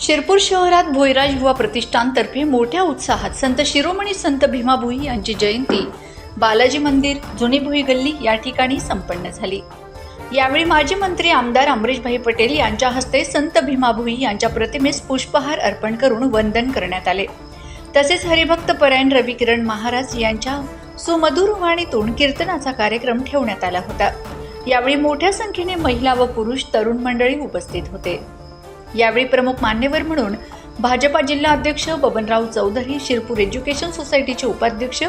शिरपूर शहरात भोईराज युवा प्रतिष्ठानतर्फे मोठ्या उत्साहात संत शिरोमणी संत भीमा भोई यांची जयंती. बालाजी मंदिर जुनी भोई गल्ली या ठिकाणी संपन्न झाली. यावेळी माजी मंत्री आमदार अमरीशभाई पटेल यांच्या हस्ते संत भीमा भोई यांच्या प्रतिमेस पुष्पहार अर्पण करून वंदन करण्यात आले. तसेच हरिभक्त परायण रविकिरण महाराज यांच्या सुमधुर वाणीतून कीर्तनाचा कार्यक्रम ठेवण्यात आला होता. यावेळी मोठ्या संख्येने महिला व पुरुष तरुण मंडळी उपस्थित होते. यावेळी प्रमुख मान्यवर म्हणून भाजपा जिल्हा अध्यक्ष बबनराव चौधरी शिरपूर एज्युकेशन सोसायटीचे उपाध्यक्ष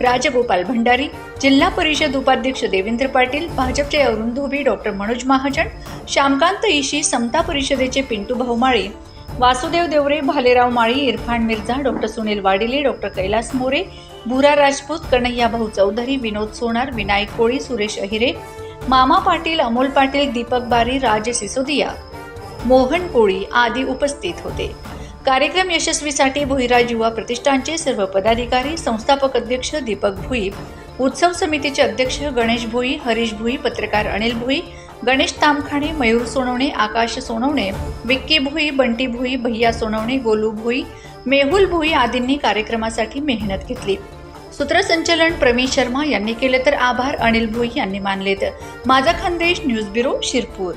राजगोपाल भंडारी जिल्हा परिषद उपाध्यक्ष देवेंद्र पाटील भाजपचे अरुण धोबी डॉक्टर मनोज महाजन श्यामकांत ईशी समता परिषदेचे पिंटू भाऊमाळी वासुदेव देवरे भालेराव माळी इरफान मिर्झा डॉक्टर सुनील वाडिले डॉक्टर कैलास मोरे भुरा राजपूत कन्हैया भाऊ चौधरी विनोद सोनार विनायक कोळी सुरेश अहिरे मामा पाटील अमोल पाटील दीपक बारी राज सिसोदिया मोहन कोळी आदी उपस्थित होते. कार्यक्रम यशस्वीसाठी भुईराज युवा प्रतिष्ठानचे सर्व पदाधिकारी संस्थापक अध्यक्ष दीपक भुई उत्सव समितीचे अध्यक्ष गणेश भुई हरीश भुई पत्रकार अनिल भुई गणेश तामखाणे मयूर सोनवणे आकाश सोनवणे विक्की भुई बंटी भुई भैया सोनवणे गोलू भुई मेहुल भुई आदींनी कार्यक्रमासाठी मेहनत घेतली. सूत्रसंचलन प्रवीण शर्मा यांनी केले तर आभार अनिल भुई यांनी मानलेत. माझा खानदेश न्यूज ब्युरो शिरपूर.